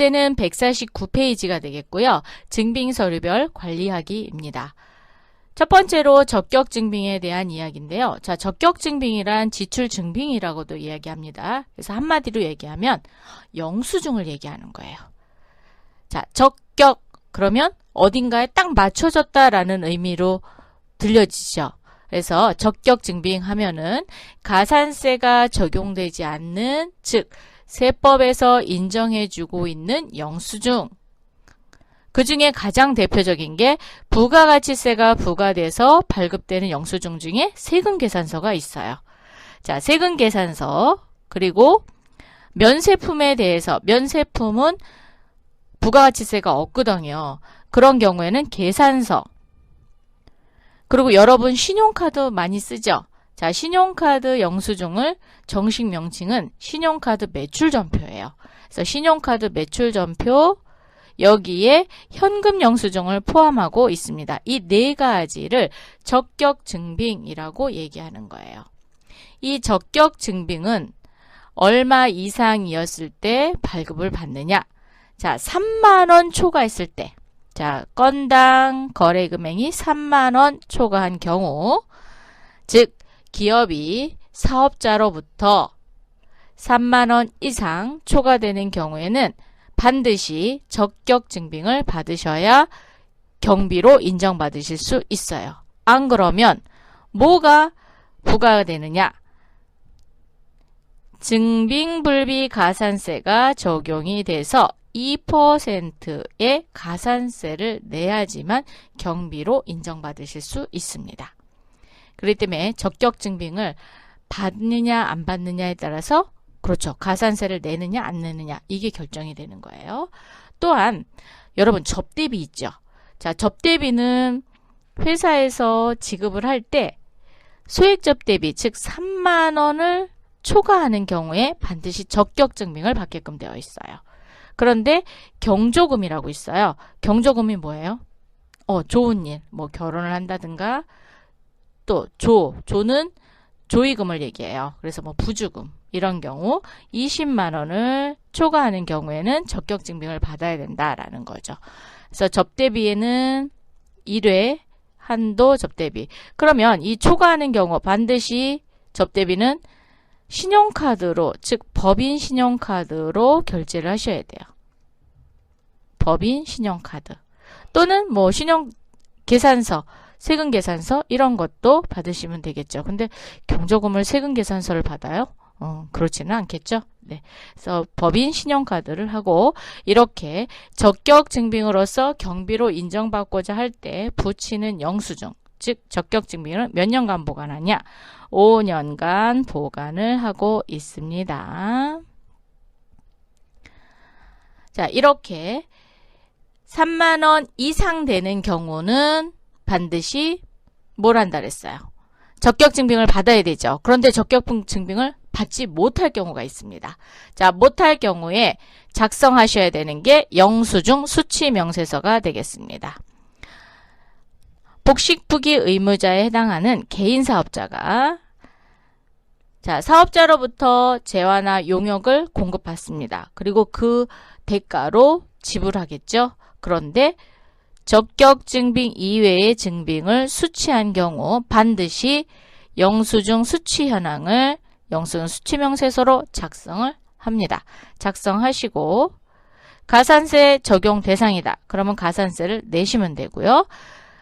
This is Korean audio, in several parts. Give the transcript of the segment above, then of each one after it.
예제는 149페이지가 되겠고요. 증빙 서류별 관리하기입니다. 첫 번째로 적격 증빙에 대한 이야기인데요. 자, 적격 증빙이란 지출 증빙이라고도 이야기합니다. 그래서 한마디로 얘기하면 영수증을 얘기하는 거예요. 자, 적격 그러면 어딘가에 딱 맞춰졌다라는 의미로 들려지죠. 그래서 적격 증빙 하면은 가산세가 적용되지 않는 즉 세법에서 인정해주고 있는 영수증 그 중에 가장 대표적인 게 부가가치세가 부과돼서 발급되는 영수증 중에 세금 계산서가 있어요. 자, 세금 계산서 그리고 면세품에 대해서 면세품은 부가가치세가 없거든요. 그런 경우에는 계산서 그리고 여러분 신용카드 많이 쓰죠? 자, 신용카드 영수증을 정식 명칭은 신용카드 매출 전표예요. 그래서 신용카드 매출 전표 여기에 현금 영수증을 포함하고 있습니다. 이 네 가지를 적격 증빙이라고 얘기하는 거예요. 이 적격 증빙은 얼마 이상이었을 때 발급을 받느냐? 자, 3만 원 초과했을 때. 자, 건당 거래 금액이 3만 원 초과한 경우, 즉, 기업이 사업자로부터 3만원 이상 초과되는 경우에는 반드시 적격 증빙을 받으셔야 경비로 인정받으실 수 있어요. 안 그러면 뭐가 부과되느냐? 증빙불비 가산세가 적용이 돼서 2%의 가산세를 내야지만 경비로 인정받으실 수 있습니다. 그렇기 때문에 적격 증빙을 받느냐 안 받느냐에 따라서 그렇죠. 가산세를 내느냐 안 내느냐 이게 결정이 되는 거예요. 또한 여러분 접대비 있죠. 자, 접대비는 회사에서 지급을 할 때 소액 접대비 즉 3만 원을 초과하는 경우에 반드시 적격 증빙을 받게끔 되어 있어요. 그런데 경조금이라고 있어요. 경조금이 뭐예요? 어, 좋은 일, 뭐 결혼을 한다든가 또 조, 조는 조의금을 얘기해요. 그래서 뭐 부주금 이런 경우 20만 원을 초과하는 경우에는 적격 증빙을 받아야 된다라는 거죠. 그래서 접대비에는 1회 한도 접대비. 그러면 이 초과하는 경우 반드시 접대비는 신용카드로 즉 법인 신용카드로 결제를 하셔야 돼요. 법인 신용카드 또는 뭐 신용 계산서 세금 계산서 이런 것도 받으시면 되겠죠. 근데 경조금을 세금 계산서를 받아요? 어, 그렇지는 않겠죠. 네. 그래서 법인 신용카드를 하고 이렇게 적격 증빙으로서 경비로 인정받고자 할때 붙이는 영수증 즉 적격 증빙은 몇 년간 보관하냐? 5년간 보관을 하고 있습니다. 자, 이렇게 3만 원 이상 되는 경우는 반드시 뭘 한다 그랬어요? 적격 증빙을 받아야 되죠. 그런데 적격 증빙을 받지 못할 경우가 있습니다. 자, 못할 경우에 작성하셔야 되는 게 영수증 수치 명세서가 되겠습니다. 복식 부기 의무자에 해당하는 개인 사업자가 자, 사업자로부터 재화나 용역을 공급받습니다. 그리고 그 대가로 지불하겠죠. 그런데 적격 증빙 이외의 증빙을 수취한 경우 반드시 영수증 수취 현황을 영수증 수취 명세서로 작성을 합니다. 작성하시고 가산세 적용 대상이다. 그러면 가산세를 내시면 되고요.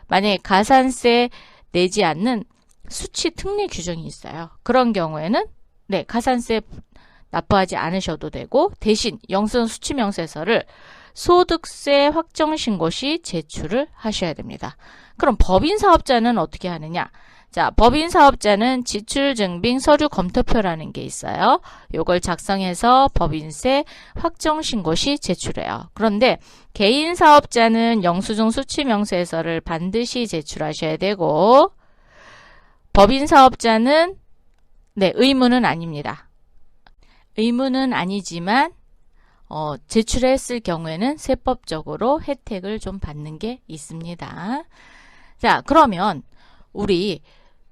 만약에 가산세 내지 않는 수치 특례 규정이 있어요. 그런 경우에는 네 가산세 납부하지 않으셔도 되고 대신 영수증 수치명세서를 소득세 확정 신고 시 제출을 하셔야 됩니다. 그럼 법인 사업자는 어떻게 하느냐? 자, 법인 사업자는 지출 증빙 서류 검토표라는 게 있어요. 요걸 작성해서 법인세 확정 신고 시 제출해요. 그런데 개인 사업자는 영수증 수치 명세서를 반드시 제출하셔야 되고 법인 사업자는 네, 의무는 아닙니다. 의무는 아니지만 어, 제출했을 경우에는 세법적으로 혜택을 좀 받는 게 있습니다. 자, 그러면 우리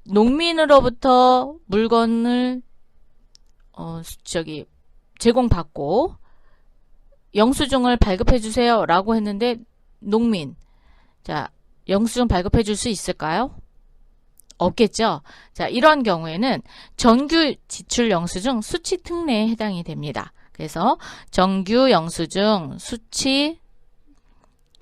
농민으로부터 물건을 어, 저기 제공받고 영수증을 발급해 주세요 라고 했는데 농민 자 영수증 발급해 줄 수 있을까요? 없겠죠. 자 이런 경우에는 정규 지출 영수증 수치 특례에 해당이 됩니다. 그래서 정규 영수증 수치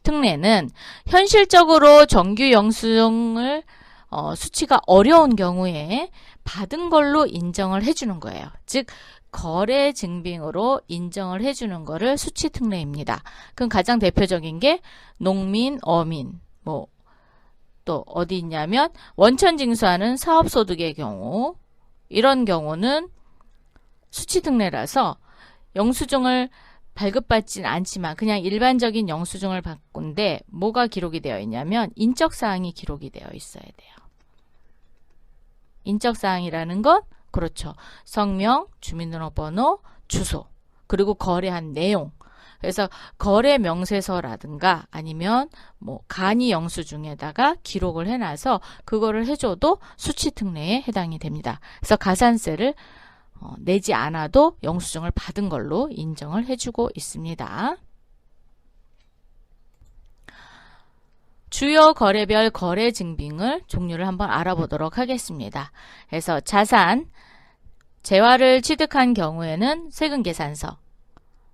특례는 현실적으로 정규 영수증을 어, 수치가 어려운 경우에 받은 걸로 인정을 해주는 거예요. 즉 거래 증빙으로 인정을 해주는 거를 수치 특례입니다. 그럼 가장 대표적인 게 농민, 어민, 뭐 또 어디 있냐면 원천 징수하는 사업소득의 경우 이런 경우는 수치 특례라서 영수증을 발급받진 않지만 그냥 일반적인 영수증을 받건데 뭐가 기록이 되어 있냐면 인적사항이 기록이 되어 있어야 돼요. 인적사항이라는 건 그렇죠. 성명, 주민등록번호, 주소, 그리고 거래한 내용. 그래서 거래 명세서라든가 아니면 뭐 간이 영수증에다가 기록을 해놔서 그거를 해줘도 수치 특례에 해당이 됩니다. 그래서 가산세를 어, 내지 않아도 영수증을 받은 걸로 인정을 해주고 있습니다. 주요 거래별 거래 증빙을 종류를 한번 알아보도록 하겠습니다. 그래서 자산, 재화를 취득한 경우에는 세금 계산서,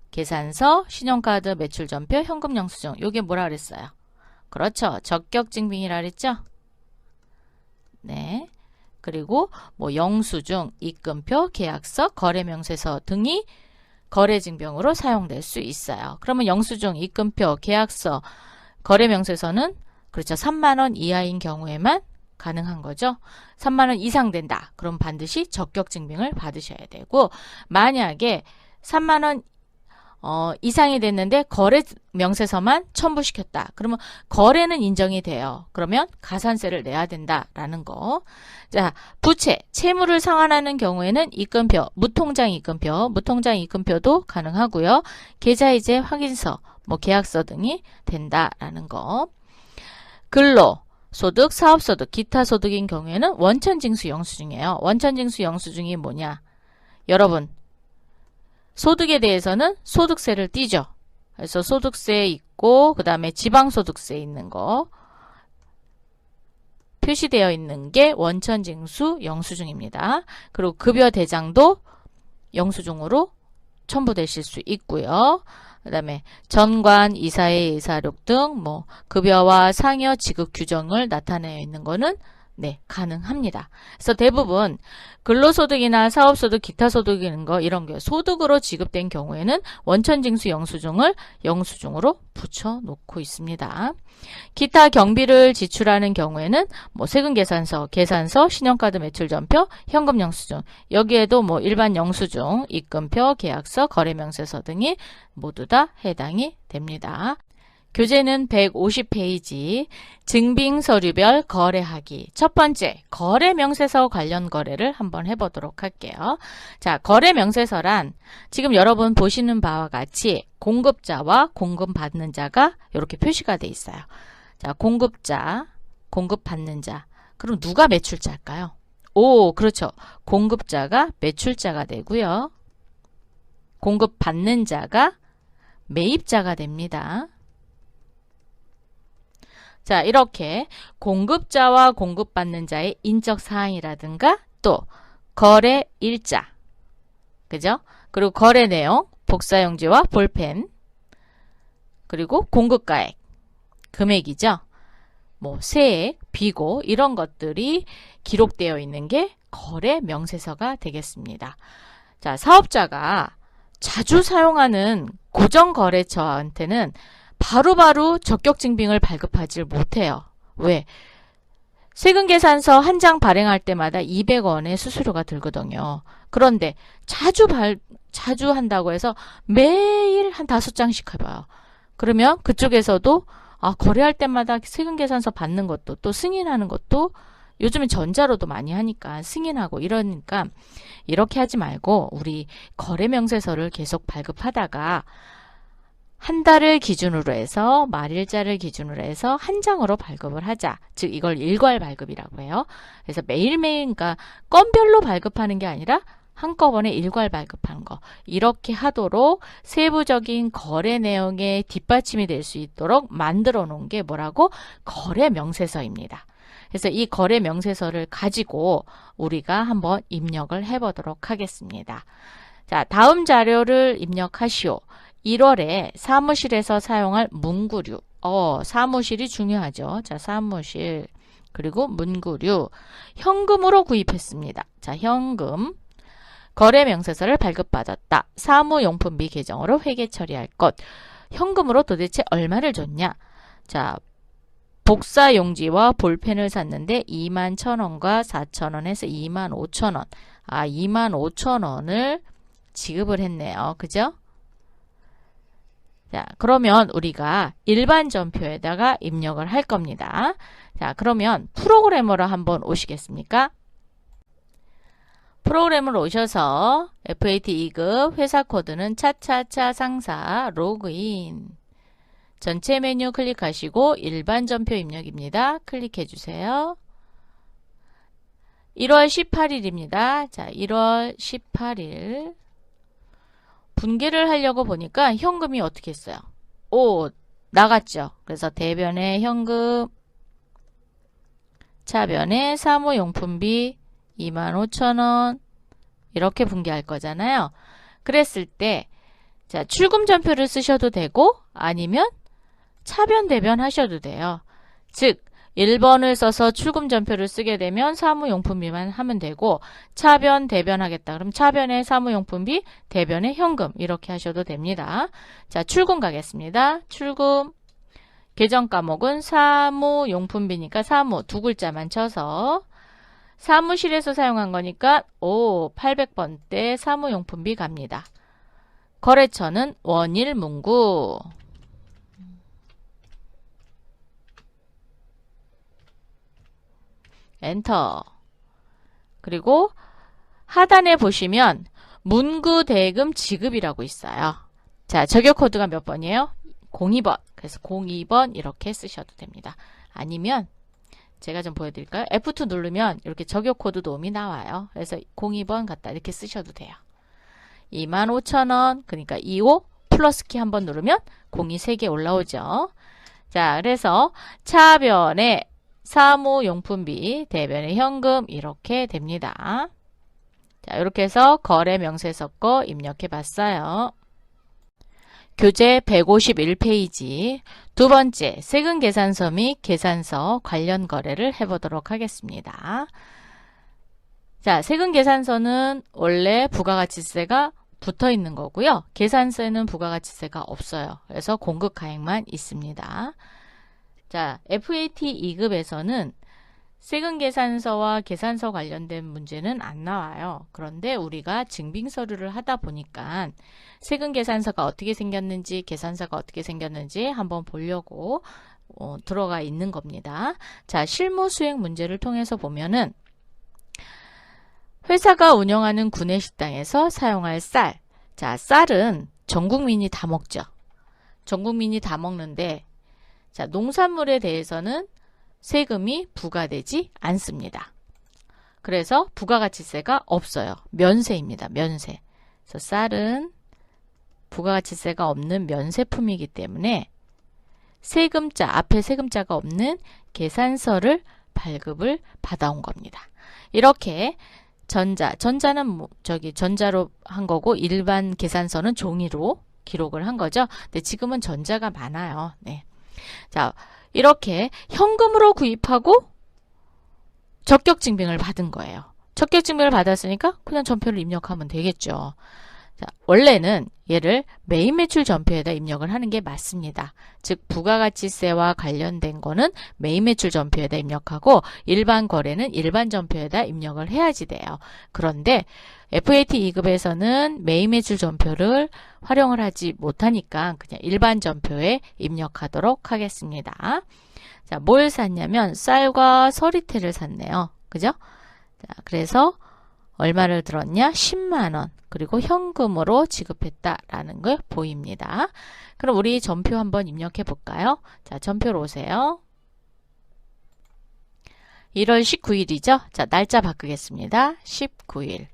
계산서, 신용카드 매출 전표, 현금 영수증. 요게 뭐라 그랬어요? 그렇죠. 적격 증빙이라 그랬죠? 네. 그리고 뭐 영수증, 입금표, 계약서, 거래명세서 등이 거래증빙으로 사용될 수 있어요. 그러면 영수증, 입금표, 계약서, 거래명세서는 그렇죠. 3만원 이하인 경우에만 가능한 거죠. 3만원 이상 된다. 그럼 반드시 적격증빙을 받으셔야 되고 만약에 3만원 어, 이상이 됐는데 거래 명세서만 첨부시켰다. 그러면 거래는 인정이 돼요. 그러면 가산세를 내야 된다라는 거. 자, 부채, 채무를 상환하는 경우에는 입금표, 무통장 입금표, 무통장 입금표도 가능하고요. 계좌이체 확인서, 뭐 계약서 등이 된다라는 거. 근로, 소득, 사업소득, 기타 소득인 경우에는 원천징수 영수증이에요. 원천징수 영수증이 뭐냐? 여러분, 소득에 대해서는 소득세를 띄죠. 그래서 소득세 있고 그 다음에 지방소득세 있는 거 표시되어 있는 게 원천징수 영수증입니다. 그리고 급여 대장도 영수증으로 첨부되실 수 있고요. 그 다음에 전관, 이사의 이사록 등 뭐 급여와 상여 지급 규정을 나타내어 있는 거는 네, 가능합니다. 그래서 대부분 근로소득이나 사업소득, 기타소득이는 거 이런 게 소득으로 지급된 경우에는 원천징수 영수증을 영수증으로 붙여놓고 있습니다. 기타 경비를 지출하는 경우에는 뭐 세금 계산서, 계산서, 신용카드 매출 전표, 현금 영수증 여기에도 뭐 일반 영수증, 입금표, 계약서, 거래명세서 등이 모두 다 해당이 됩니다. 교재는 150페이지 증빙 서류별 거래하기 첫 번째 거래 명세서 관련 거래를 한번 해보도록 할게요. 자 거래 명세서란 지금 여러분 보시는 바와 같이 공급자와 공급받는 자가 이렇게 표시가 돼 있어요. 자 공급자 공급받는 자 그럼 누가 매출자일까요? 오 그렇죠. 공급자가 매출자가 되고요. 공급받는 자가 매입자가 됩니다. 자, 이렇게 공급자와 공급받는 자의 인적 사항이라든가 또 거래 일자. 그죠? 그리고 거래 내용, 복사용지와 볼펜. 그리고 공급가액, 금액이죠. 뭐 세액, 비고 이런 것들이 기록되어 있는 게 거래 명세서가 되겠습니다. 자, 사업자가 자주 사용하는 고정 거래처한테는 바로바로 적격 증빙을 발급하지 못해요. 왜? 세금 계산서 한 장 발행할 때마다 200원의 수수료가 들거든요. 그런데 자주 발, 자주 한다고 해서 매일 한 다섯 장씩 해봐요. 그러면 그쪽에서도 아, 거래할 때마다 세금 계산서 받는 것도 또 승인하는 것도 요즘은 전자로도 많이 하니까 승인하고 이러니까 이렇게 하지 말고 우리 거래 명세서를 계속 발급하다가 한 달을 기준으로 해서 말일자를 기준으로 해서 한 장으로 발급을 하자. 즉 이걸 일괄 발급이라고 해요. 그래서 매일매일 그러니까 건별로 발급하는 게 아니라 한꺼번에 일괄 발급하는 거. 이렇게 하도록 세부적인 거래 내용에 뒷받침이 될 수 있도록 만들어 놓은 게 뭐라고? 거래 명세서입니다. 그래서 이 거래 명세서를 가지고 우리가 한번 입력을 해 보도록 하겠습니다. 자, 다음 자료를 입력하시오. 1월에 사무실에서 사용할 문구류. 어, 사무실이 중요하죠. 자, 사무실. 그리고 문구류. 현금으로 구입했습니다. 자, 현금. 거래 명세서를 발급받았다. 사무용품비 계정으로 회계 처리할 것. 현금으로 도대체 얼마를 줬냐? 자, 복사 용지와 볼펜을 샀는데 2만 1천원과 4천원에서 2만 5천원. 아, 2만 5천원을 지급을 했네요. 그죠? 자, 그러면 우리가 일반 전표에다가 입력을 할 겁니다. 자, 그러면 프로그래머로 한번 오시겠습니까? 프로그램으로 오셔서 FAT 2급 회사 코드는 차차차 상사 로그인 전체 메뉴 클릭하시고 일반 전표 입력입니다. 클릭해 주세요. 1월 18일입니다. 자, 1월 18일 분계를 하려고 보니까 현금이 어떻게 했어요? 오, 나갔죠. 그래서 대변에 현금, 차변에 사무용품비 25,000원 이렇게 분계할 거잖아요. 그랬을 때 자, 출금 전표를 쓰셔도 되고 아니면 차변 대변 하셔도 돼요. 즉 1번을 써서 출금 전표를 쓰게 되면 사무용품비만 하면 되고 차변 대변하겠다. 그럼 차변에 사무용품비, 대변에 현금 이렇게 하셔도 됩니다. 자, 출금 가겠습니다. 출금 계정 과목은 사무용품비니까 사무 두 글자만 쳐서 사무실에서 사용한 거니까 오 800번대 사무용품비 갑니다. 거래처는 원일문구 엔터. 그리고 하단에 보시면 문구 대금 지급이라고 있어요. 자, 저격 코드가 몇 번이에요? 02번. 그래서 02번 이렇게 쓰셔도 됩니다. 아니면 제가 좀 보여드릴까요? F2 누르면 이렇게 저격 코드 도움이 나와요. 그래서 02번 갖다 이렇게 쓰셔도 돼요. 25,000원 그러니까 25 플러스 키 한 번 누르면 02 3개 올라오죠. 자, 그래서 차변에 사무용품비, 대변의 현금 이렇게 됩니다. 자, 이렇게 해서 거래 명세서 거 입력해 봤어요. 교재 151페이지 두 번째 세금 계산서 및 계산서 관련 거래를 해보도록 하겠습니다. 자, 세금 계산서는 원래 부가가치세가 붙어 있는 거고요. 계산서에는 부가가치세가 없어요. 그래서 공급 가액만 있습니다. 자, FAT 2급에서는 세금 계산서와 계산서 관련된 문제는 안 나와요. 그런데 우리가 증빙 서류를 하다 보니까 세금 계산서가 어떻게 생겼는지 계산서가 어떻게 생겼는지 한번 보려고 어, 들어가 있는 겁니다. 자, 실무 수행 문제를 통해서 보면은 회사가 운영하는 구내식당에서 사용할 쌀. 자, 쌀은 전 국민이 다 먹죠. 전 국민이 다 먹는데 자, 농산물에 대해서는 세금이 부과되지 않습니다. 그래서 부가가치세가 없어요. 면세입니다. 면세. 그래서 쌀은 부가가치세가 없는 면세품이기 때문에 세금자, 앞에 세금자가 없는 계산서를 발급을 받아온 겁니다. 이렇게 전자, 전자는 뭐 저기 전자로 한 거고 일반 계산서는 종이로 기록을 한 거죠. 근데 지금은 전자가 많아요. 네. 자, 이렇게 현금으로 구입하고 적격 증빙을 받은 거예요. 적격 증빙을 받았으니까 그냥 전표를 입력하면 되겠죠. 자, 원래는 얘를 메인 매출 전표에다 입력을 하는 게 맞습니다. 즉 부가가치세와 관련된 거는 메인 매출 전표에다 입력하고 일반 거래는 일반 전표에다 입력을 해야지 돼요. 그런데 FAT 2급에서는 메인 매출 전표를 활용을 하지 못하니까 그냥 일반 전표에 입력하도록 하겠습니다. 자, 뭘 샀냐면 쌀과 서리태를 샀네요. 그죠? 자, 그래서 얼마를 들었냐? 10만 원. 그리고 현금으로 지급했다라는 걸 보입니다. 그럼 우리 전표 한번 입력해 볼까요? 자, 전표로 오세요. 1월 19일이죠? 자, 날짜 바꾸겠습니다. 19일.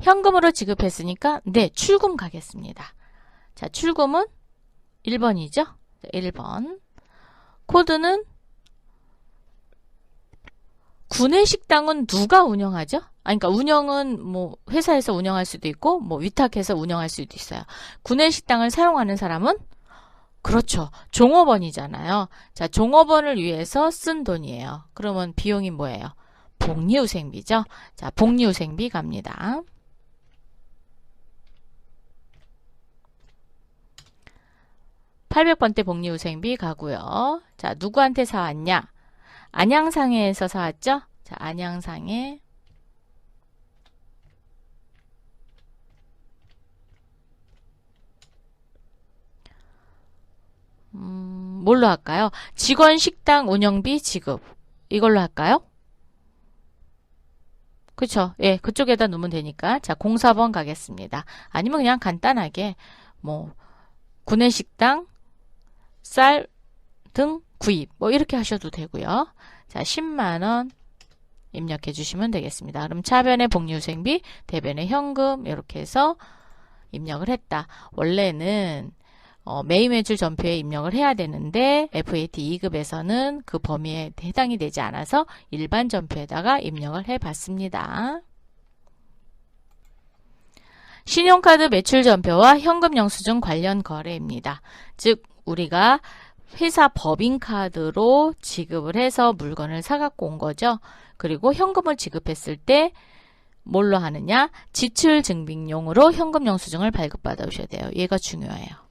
현금으로 지급했으니까 네, 출금 가겠습니다. 자, 출금은 1번이죠? 1번. 코드는 구내식당은 누가 운영하죠? 아, 그러니까 운영은 뭐 회사에서 운영할 수도 있고 뭐 위탁해서 운영할 수도 있어요. 구내식당을 사용하는 사람은 그렇죠. 종업원이잖아요. 자, 종업원을 위해서 쓴 돈이에요. 그러면 비용이 뭐예요? 복리후생비죠. 자, 복리후생비 갑니다. 800번대 복리후생비 가고요. 자, 누구한테 사왔냐? 안양상해에서 사왔죠? 자, 안양상해. 음, 뭘로 할까요? 직원 식당 운영비 지급. 이걸로 할까요? 그쵸? 예, 그쪽에다 놓으면 되니까. 자, 04번 가겠습니다. 아니면 그냥 간단하게, 뭐, 구내식당, 쌀 등 구입. 뭐, 이렇게 하셔도 되고요. 자, 10만원 입력해 주시면 되겠습니다. 그럼 차변의 복리후생비, 대변의 현금, 이렇게 해서 입력을 했다. 원래는 어, 매일 매출 전표에 입력을 해야 되는데 FAT 2급에서는 그 범위에 해당이 되지 않아서 일반 전표에다가 입력을 해 봤습니다. 신용카드 매출 전표와 현금 영수증 관련 거래입니다. 즉 우리가 회사 법인카드로 지급을 해서 물건을 사갖고 온 거죠. 그리고 현금을 지급했을 때 뭘로 하느냐? 지출 증빙용으로 현금 영수증을 발급받아 오셔야 돼요. 얘가 중요해요.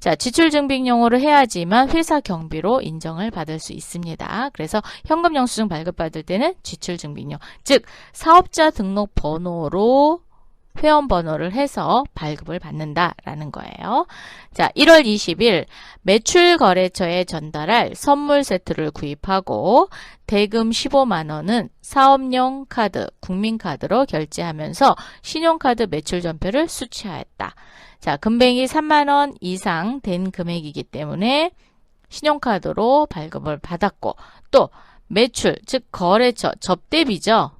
자, 지출 증빙용으로 해야지만 회사 경비로 인정을 받을 수 있습니다. 그래서 현금 영수증 발급받을 때는 지출 증빙용, 즉 사업자 등록 번호로 회원 번호를 해서 발급을 받는다라는 거예요. 자, 1월 20일 매출 거래처에 전달할 선물 세트를 구입하고 대금 15만 원은 사업용 카드, 국민카드로 결제하면서 신용카드 매출 전표를 수취하였다. 자, 금뱅이 3만 원 이상 된 금액이기 때문에 신용카드로 발급을 받았고, 또 매출, 즉 거래처, 접대비죠.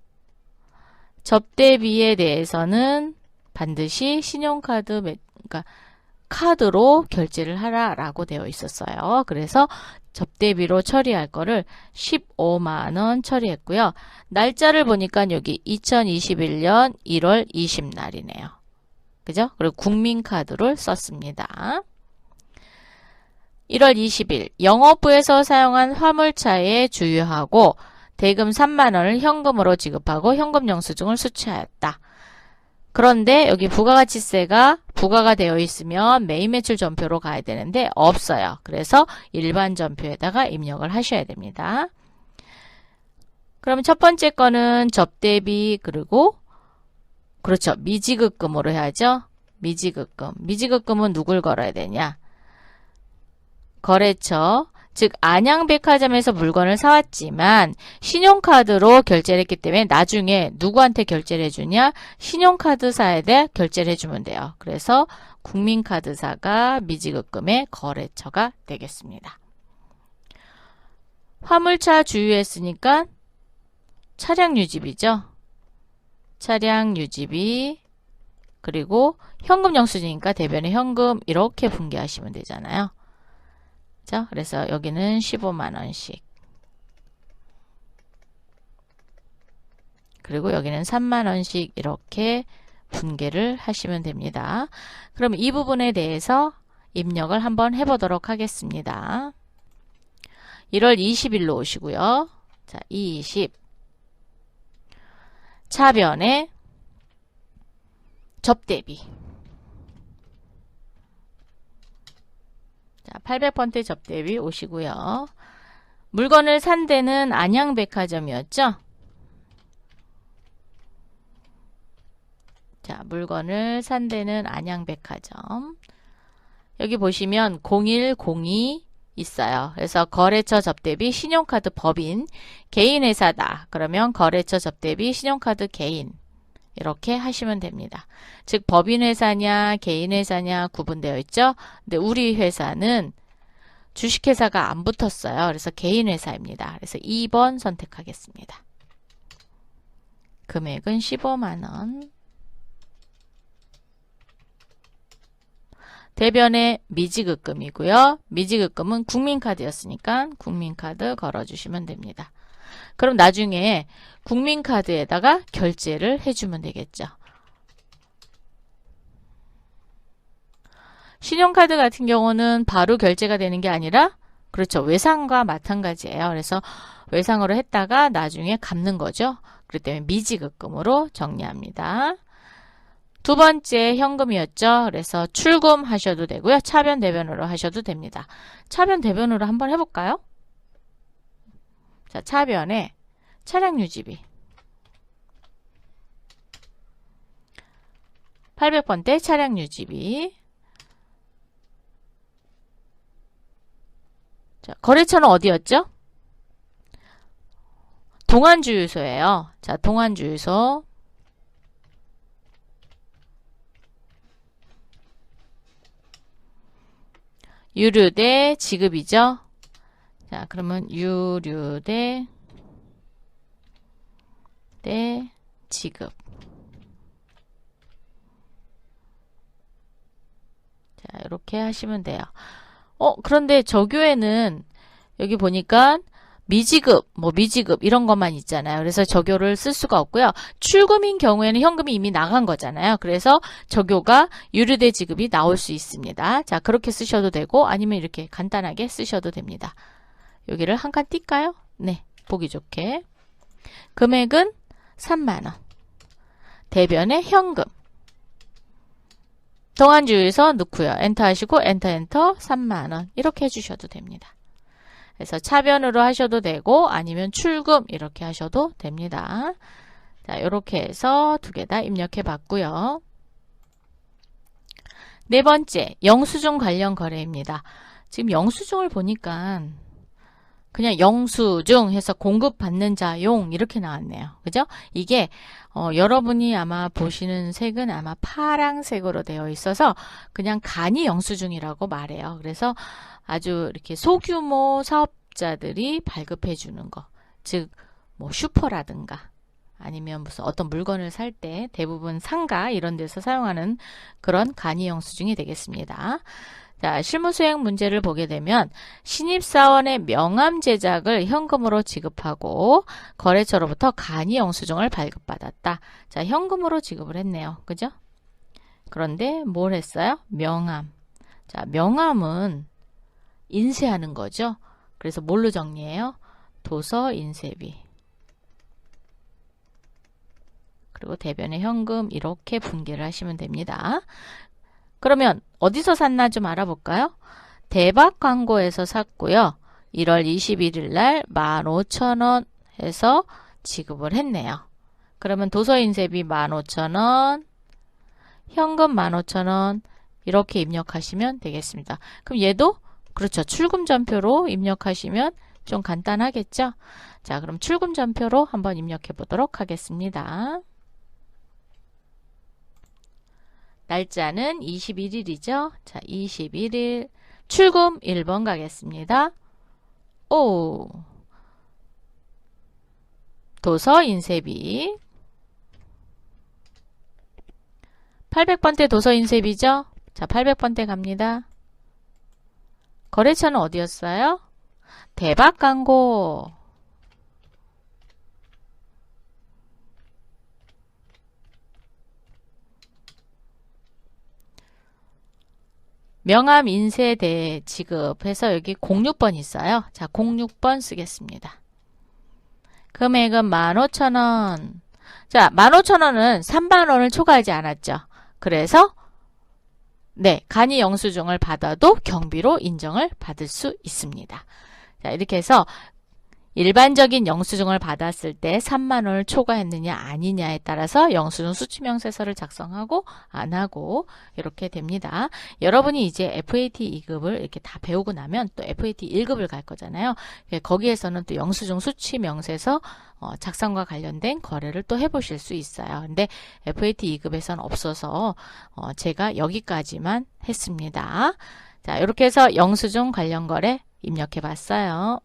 접대비에 대해서는 반드시 신용카드, 그러니까 카드로 결제를 하라라고 되어 있었어요. 그래서 접대비로 처리할 거를 15만 원 처리했고요. 날짜를 보니까 여기 2021년 1월 20날이네요. 그죠? 그리고 국민카드를 썼습니다. 1월 20일 영업부에서 사용한 화물차에 주유하고 대금 3만 원을 현금으로 지급하고 현금 영수증을 수취하였다. 그런데 여기 부가가치세가 부가가 되어 있으면 매입 매출 전표로 가야 되는데 없어요. 그래서 일반 전표에다가 입력을 하셔야 됩니다. 그럼 첫 번째 거는 접대비 그리고 그렇죠. 미지급금으로 해야죠. 미지급금. 미지급금은 누굴 걸어야 되냐? 거래처, 즉 안양백화점에서 물건을 사왔지만 신용카드로 결제를 했기 때문에 나중에 누구한테 결제를 해주냐? 신용카드사에 결제를 해주면 돼요. 그래서 국민카드사가 미지급금의 거래처가 되겠습니다. 화물차 주유했으니까 차량 유지비죠. 차량 유지비 그리고 현금 영수증이니까 대변에 현금 이렇게 분개하시면 되잖아요. 자, 그래서 여기는 15만 원씩 그리고 여기는 3만 원씩 이렇게 분개를 하시면 됩니다. 그럼 이 부분에 대해서 입력을 한번 해보도록 하겠습니다. 1월 20일로 오시고요. 자, 20 차변에 접대비 자, 800번째 접대비 오시고요. 물건을 산 데는 안양백화점이었죠? 자, 물건을 산 데는 안양백화점. 여기 보시면 0102 있어요. 그래서 거래처 접대비 신용카드 법인 개인회사다. 그러면 거래처 접대비 신용카드 개인 이렇게 하시면 됩니다. 즉 법인회사냐 개인회사냐 구분되어 있죠. 근데 우리 회사는 주식회사가 안 붙었어요. 그래서 개인회사입니다. 그래서 2번 선택하겠습니다. 금액은 15만원 대변의 미지급금이고요. 미지급금은 국민카드였으니까 국민카드 걸어주시면 됩니다. 그럼 나중에 국민카드에다가 결제를 해주면 되겠죠. 신용카드 같은 경우는 바로 결제가 되는 게 아니라 그렇죠. 외상과 마찬가지예요. 그래서 외상으로 했다가 나중에 갚는 거죠. 그렇기 때문에 미지급금으로 정리합니다. 두 번째 현금이었죠. 그래서 출금 하셔도 되고요. 차변 대변으로 하셔도 됩니다. 차변 대변으로 한번 해볼까요? 자, 차변에 차량 유지비 800번대 차량 유지비 자, 거래처는 어디였죠? 동안주유소예요. 자, 동안주유소 유류대 지급이죠. 자, 그러면 유류 대 대 지급. 자, 이렇게 하시면 돼요. 어, 그런데 저교에는 여기 보니까 미지급, 뭐 미지급 이런 것만 있잖아요. 그래서 저교를 쓸 수가 없고요. 출금인 경우에는 현금이 이미 나간 거잖아요. 그래서 저교가 유류대 지급이 나올 수 있습니다. 자, 그렇게 쓰셔도 되고 아니면 이렇게 간단하게 쓰셔도 됩니다. 여기를 한칸 띄까요? 네, 보기 좋게. 금액은 3만원. 대변에 현금. 동안주유에서 넣고요. 엔터 하시고 엔터 엔터 3만원 이렇게 해주셔도 됩니다. 그래서 차변으로 하셔도 되고 아니면 출금 이렇게 하셔도 됩니다. 자, 이렇게 해서 두 개 다 입력해 봤고요. 네 번째, 영수증 관련 거래입니다. 지금 영수증을 보니까 그냥 영수증 해서 공급받는 자용 이렇게 나왔네요. 그죠? 이게 어, 여러분이 아마 보시는 색은 아마 파랑색으로 되어 있어서 그냥 간이 영수증이라고 말해요. 그래서 아주 이렇게 소규모 사업자들이 발급해 주는 거. 즉, 뭐 슈퍼라든가 아니면 무슨 어떤 물건을 살 때 대부분 상가 이런 데서 사용하는 그런 간이 영수증이 되겠습니다. 자, 실무 수행 문제를 보게 되면 신입사원의 명함 제작을 현금으로 지급하고 거래처로부터 간이 영수증을 발급받았다. 자, 현금으로 지급을 했네요. 그죠? 그런데 뭘 했어요? 명함. 자, 명함은 인쇄하는 거죠. 그래서 뭘로 정리해요? 도서 인쇄비. 그리고 대변의 현금 이렇게 분기를 하시면 됩니다. 그러면 어디서 샀나 좀 알아볼까요? 대박 광고에서 샀고요. 1월 21일 날 15,000원 해서 지급을 했네요. 그러면 도서인쇄비 15,000원, 현금 15,000원 이렇게 입력하시면 되겠습니다. 그럼 얘도 그렇죠. 출금 전표로 입력하시면 좀 간단하겠죠? 자, 그럼 출금 전표로 한번 입력해 보도록 하겠습니다. 날짜는 21일이죠. 자, 21일 출금 1번 가겠습니다. 오 도서 인쇄비 800번대 도서 인쇄비죠? 자, 800번대 갑니다. 거래처는 어디였어요? 대박 광고 명함 인쇄대 지급해서 여기 06번 있어요. 자, 06번 쓰겠습니다. 금액은 15,000원. 자, 15,000원은 3만원을 초과하지 않았죠. 그래서 네, 간이 영수증을 받아도 경비로 인정을 받을 수 있습니다. 자, 이렇게 해서 일반적인 영수증을 받았을 때 3만 원을 초과했느냐 아니냐에 따라서 영수증 수치명세서를 작성하고 안 하고 이렇게 됩니다. 여러분이 이제 FAT 2급을 이렇게 다 배우고 나면 또 FAT 1급을 갈 거잖아요. 예, 거기에서는 또 영수증 수치명세서 어, 작성과 관련된 거래를 또 해보실 수 있어요. 근데 FAT 2급에서는 없어서 어, 제가 여기까지만 했습니다. 자, 이렇게 해서 영수증 관련 거래 입력해 봤어요.